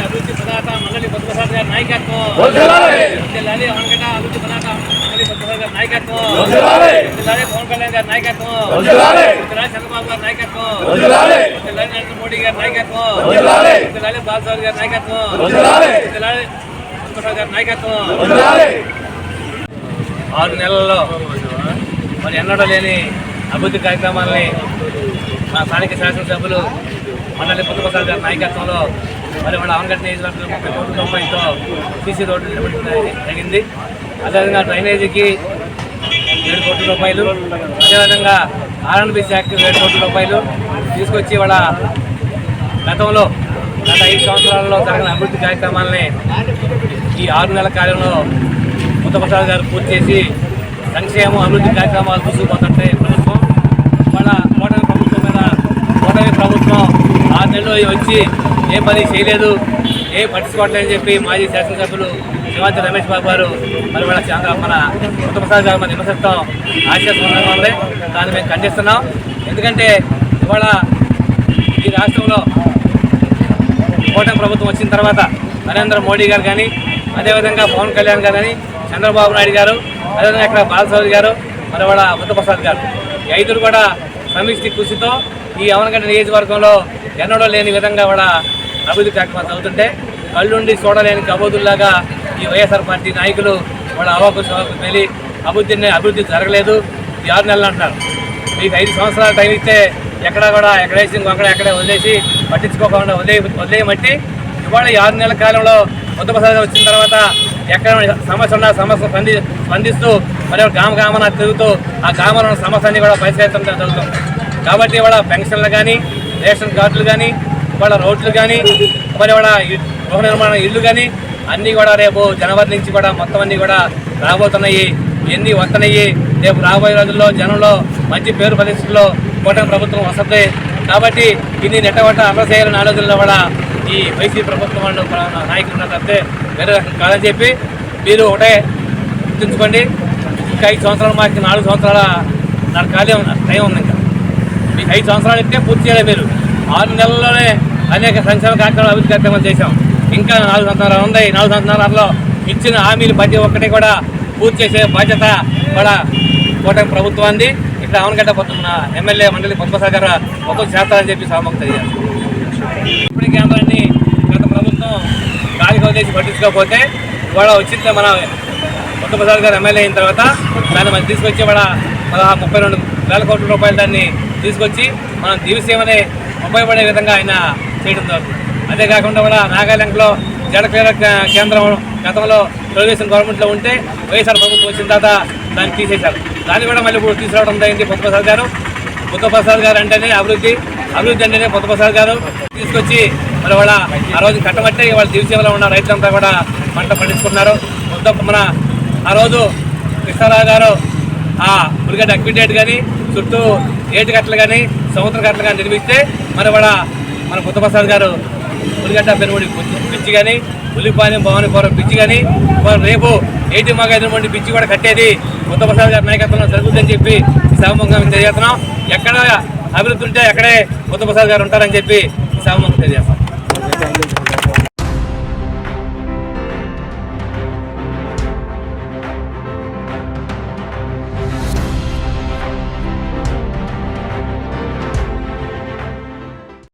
ಅಭಿವೃದ್ಧಿ ಪದಾರ್ಥ ಮನಲಿ ಬದಲಾದ ನಾಯಕತ್ವ ಲಾಲಿ ಅವನಗಡ ಅಭಿವೃದ್ಧಿ ಪದಾರ್ಥ ಮನಲಿ ಬದಲಾದ ನಾಯಕತ್ವ ಲಾಲಿ ಪವನ್ ಕಲ್ಯಾಣ್ ಗಾరి ನಾಯಕತ್ವ ರಾಜ್ ಚಂದ್ರబాబు గారి నాయకత్వం ಲಾಲಿ నరేంద్ర మోడీ గారి నాయకత్వం ಲಾಲಿ బాలసాహెబ్ గారి నాయకత్వం ಲಾలి గారి నాయకత్వం ఆరు నెలల్లో మరి ఎన్నడూ లేని అభివృద్ధి కార్యక్రమాలని మా స్థానిక శాసనసభ్యులు మండలి పుత్తప్రసాద్ గారి నాయకత్వంలో మరి మన అవనగడ్డ నియోజకవర్గంలో ముప్పై కోట్ల రూపాయలతో సీసీ రోడ్డు నిర్మించడం జరిగింది. అదేవిధంగా డ్రైనేజీకి ఏడు కోట్ల రూపాయలు అదేవిధంగా ఆర్ఎన్బి శాఖకి ఏడు కోట్ల రూపాయలు తీసుకొచ్చి వాళ్ళ గతంలో గత ఐదు సంవత్సరాలలో జరిగిన అభివృద్ధి కార్యక్రమాలని ఈ ఆరు నెలల కాలంలో ముత్తప్రసాద్ గారు పూర్తి చేసి సంక్షేమం అభివృద్ధి కార్యక్రమాలు తీసుకుపోతుంటే ప్రభుత్వం. వాళ్ళ కూటమి ప్రభుత్వం మీద కూటమి ప్రభుత్వం ఆ నెలలో వచ్చి ఏ పని చేయలేదు ఏ పట్టించుకోవట్లేదని చెప్పి మాజీ శాసనసభ్యులు శివాజీ రమేష్ బాబు గారు మరి వాళ్ళ చంద్ర మన ముత్తప్రసాద్ గారు మన నిమసత్వం ఆశ్చర్యంగా ఉంది దాన్ని మేము ఖండిస్తున్నాం. ఎందుకంటే ఇవాళ ఈ రాష్ట్రంలో కూటమి ప్రభుత్వం వచ్చిన తర్వాత నరేంద్ర మోడీ గారు కానీ అదేవిధంగా పవన్ కళ్యాణ్ గారు చంద్రబాబు నాయుడు గారు అదేవిధంగా ఇక్కడ బాలసౌరి గారు మరి వాళ్ళ బుద్ధప్రసాద్ గారు. ఈ ఐదురు కూడా సమిష్టి కృషితో ఈ అవనగడ్డ నియోజకవర్గంలో ఎన్నడూ లేని విధంగా కూడా అభివృద్ధి కార్యక్రమాలు అవుతుంటే కళ్ళుండి చూడలేని కబోదుల్లాగా ఈ వైఎస్ఆర్ పార్టీ నాయకులు వాళ్ళ అవాకు సవాకు వెళ్ళి అభివృద్ధిని అభివృద్ధి జరగలేదు. ఈ ఆరు నెలలు అంటున్నారు. మీకు ఐదు సంవత్సరాలు టైం ఇస్తే ఎక్కడ కూడా ఎక్కడేసి ఇంకొక్కడ ఎక్కడే వదిలేసి పట్టించుకోకుండా వదిలే వదిలేయమట్టి ఇవాళ ఈ ఆరు నెలల కాలంలో ఉత్తరప్రసాద్ వచ్చిన తర్వాత ఎక్కడ సమస్య ఉన్నా సమస్య స్పంది స్పందిస్తూ మరి గ్రామ గ్రామాన తిరుగుతూ ఆ గ్రామంలో ఉన్న సమస్యని కూడా పరిశీలించడం జరుగుతుంది. కాబట్టి ఇవాళ పెన్షన్లు కానీ రేషన్ కార్డులు కానీ ఇవాళ రోడ్లు కానీ మరి ఇవాళ గృహ నిర్మాణ ఇల్లు కానీ అన్నీ కూడా రేపు జనవరి నుంచి కూడా మొత్తం అన్నీ కూడా రాబోతున్నాయి. ఎన్ని వస్తున్నాయి రేపు రాబోయే రోజుల్లో జనంలో మంచి పేరు పరిస్థితుల్లో కూటమి ప్రభుత్వం వస్తుంది. కాబట్టి ఇన్ని నెట్టగొట్ట అమలు చేయాలని ఆలోచనలో కూడా ఈ వైసీపీ ప్రభుత్వం వాళ్ళు నాయకులు ఉన్నారు తప్పితే వేరే రకం కాదని చెప్పి మీరు ఒకటే గుర్తుంచుకోండి. ఇంకా ఐదు సంవత్సరాలు మాకు నాలుగు సంవత్సరాల నాకు ఖాళీ ఉంది టైం ఉంది ఇంకా. మీకు ఐదు సంవత్సరాలు ఇస్తే పూర్తి చేయలేదు మీరు. ఆరు నెలల్లోనే అనేక సంక్షేమ కార్యక్రమాలు అభివృద్ధి కార్యక్రమాలు చేశాం. ఇంకా నాలుగు సంవత్సరాలు ఉన్నాయి నాలుగు సంవత్సరాలలో ఇచ్చిన హామీలు ప్రతి ఒక్కటి కూడా పూర్తి చేసే బాధ్యత కూడా కూటమి ప్రభుత్వాన్ని ఇట్లా అవనగడ్డ పొద్దున్న ఎమ్మెల్యే మండలి పద్మసాగర్ ఒక్కొక్క మొత్తం చేస్తారని చెప్పి సామకు తెలియదు ఇప్పుడు కేంద్రాన్ని గత ప్రభుత్వం గాలికి వదిలేసి పట్టించుకోకపోతే ఇవాళ వచ్చింది మన ఉత్తమసారి గారు ఎమ్మెల్యే అయిన తర్వాత దాన్ని మనం తీసుకొచ్చి ఇవాళ పదహారు ముప్పై రెండు వేల కోట్ల రూపాయలు దాన్ని తీసుకొచ్చి మనం దివిసీమని ఉపయోగపడే విధంగా ఆయన చేయడం జరుగుతుంది. అదే కాకుండా కూడా నాగాలాండ్లో జడక్రీడ కేంద్రం గతంలో తెలుగుదేశం గవర్నమెంట్లో ఉంటే వైఎస్ఆర్ ప్రభుత్వం వచ్చిన తర్వాత దాన్ని తీసేశారు. దాన్ని కూడా మళ్ళీ ఇప్పుడు తీసుకురావడం జరిగింది బుద్ధప్రసాద్ గారు. బుద్ధప్రసాద్ గారు అంటేనే అభివృద్ధి. అభివృద్ధి అంటేనే బుద్ధప్రసాద్ గారు తీసుకొచ్చి మరి వాళ్ళ ఆ రోజు కట్టబట్టే వాళ్ళ దివిసీమలో ఉన్న రైతులంతా కూడా పంట పండించుకున్నారు మొత్తం మన ఆ రోజు కృష్ణారావు గారు ఆ పులిగడ్డ అక్విడేట్ కానీ చుట్టూ ఏటి కట్టలు కానీ సముద్ర కట్టలు కానీ నిర్మిస్తే మరి వాళ్ళ మన బుద్ధప్రసాద్ గారు మురిగడ్డ పెనుమడి పిచ్చి కానీ ఉల్లిపాలెం భవానీపురం పిచ్చి కానీ మరి రేపు ఏటి మగ ఎదురుమండి పిచ్చి కూడా కట్టేది బుద్ధప్రసాద్ గారి నాయకత్వంలో జరుగుతుందని చెప్పి సమంగా తెలియజేస్తున్నాం ఎక్కడ అభివృద్ధి ఉంటే అక్కడే బుద్ధప్రసాద్ గారు ఉంటారని చెప్పి సభ సభముఖం